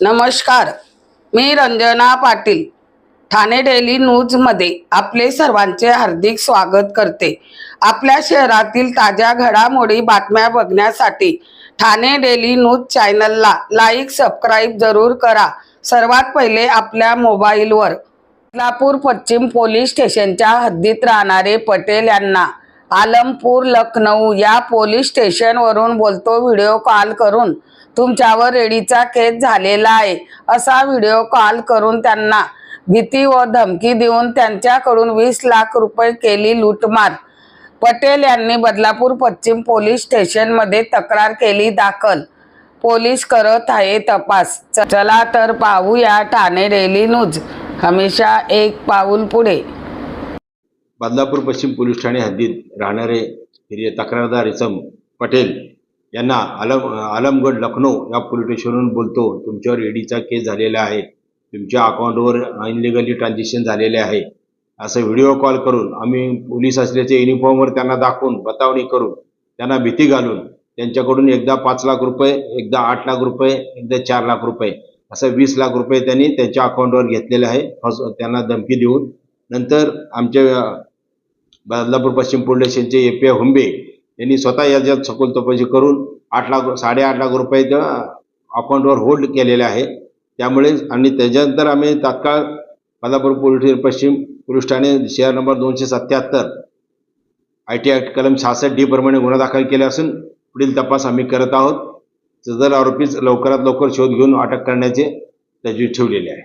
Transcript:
नमस्कार मी रंजना पाटील ठाणे डेली न्यूजमध्ये आपले सर्वांचे हार्दिक स्वागत करते. आपल्या शहरातील ताज्या घडामोडी बातम्या बघण्यासाठी ठाणे डेली न्यूज चॅनलला लाईक सबस्क्राईब जरूर करा. सर्वात पहिले आपल्या मोबाईलवर बदलापूर पश्चिम पोलीस स्टेशनच्या हद्दीत राहणारे पटेल यांना आलमपूर लखनऊ या पोलीस स्टेशनवरून बोलतो व्हिडिओ कॉल करून तुमच्यावर रेडीचा केस झालेला आहे असा व्हिडिओ कॉल करून त्यांना भीती व धमकी देऊन त्यांच्याकडून वीस लाख रुपये केली लूटमार. पटेल यांनी बदलापूर पश्चिम पोलीस स्टेशनमध्ये तक्रार केली दाखल. पोलीस करत आहे तपास. चला तर पाहूया ठाणे डेली न्यूज. हमेशा एक पाऊल पुढे. बदलापूर पश्चिम पोलीस ठाणे हद्दीत राहणारे हिरिय तक्रारदार इसम पटेल यांना आलम आलमगड लखनौ या पोलीस स्टेशनवरून बोलतो तुमच्यावर ईडीचा केस झालेला आहे. तुमच्या अकाउंटवर इनलिगली ट्रान्झॅक्शन झालेले आहे. असं व्हिडिओ कॉल करून आम्ही पोलीस असल्याचे युनिफॉर्मवर त्यांना दाखवून बतावणी करून त्यांना भीती घालून त्यांच्याकडून एकदा पाच लाख रुपये एकदा आठ लाख रुपये एकदा चार लाख रुपये असं वीस लाख रुपये त्यांनी त्यांच्या अकाउंटवर घेतलेले आहे. फस त्यांना धमकी देऊन नंतर आमच्या बदलापूर पश्चिम पोलीस ए पी हुंबे यांनी स्वतः याच्यात सखोल चौकशी करून आठ लाख साडेआठ लाख रुपये अकाउंटवर होल्ड केलेले आहे त्यामुळे आणि त्याच्यानंतर आम्ही तात्काळ बदलापूर पोलीस पश्चिम पोलीस ठाणे शहर नंबर दोनशे सत्याहत्तर आय टी ॲक्ट कलम सहासष्ट डी प्रमाणे गुन्हा दाखल केला असून पुढील तपास आम्ही करत आहोत. जर आरोपीच लवकरात लवकर शोध घेऊन अटक करण्याचे तजवीज ठेवलेले आहे.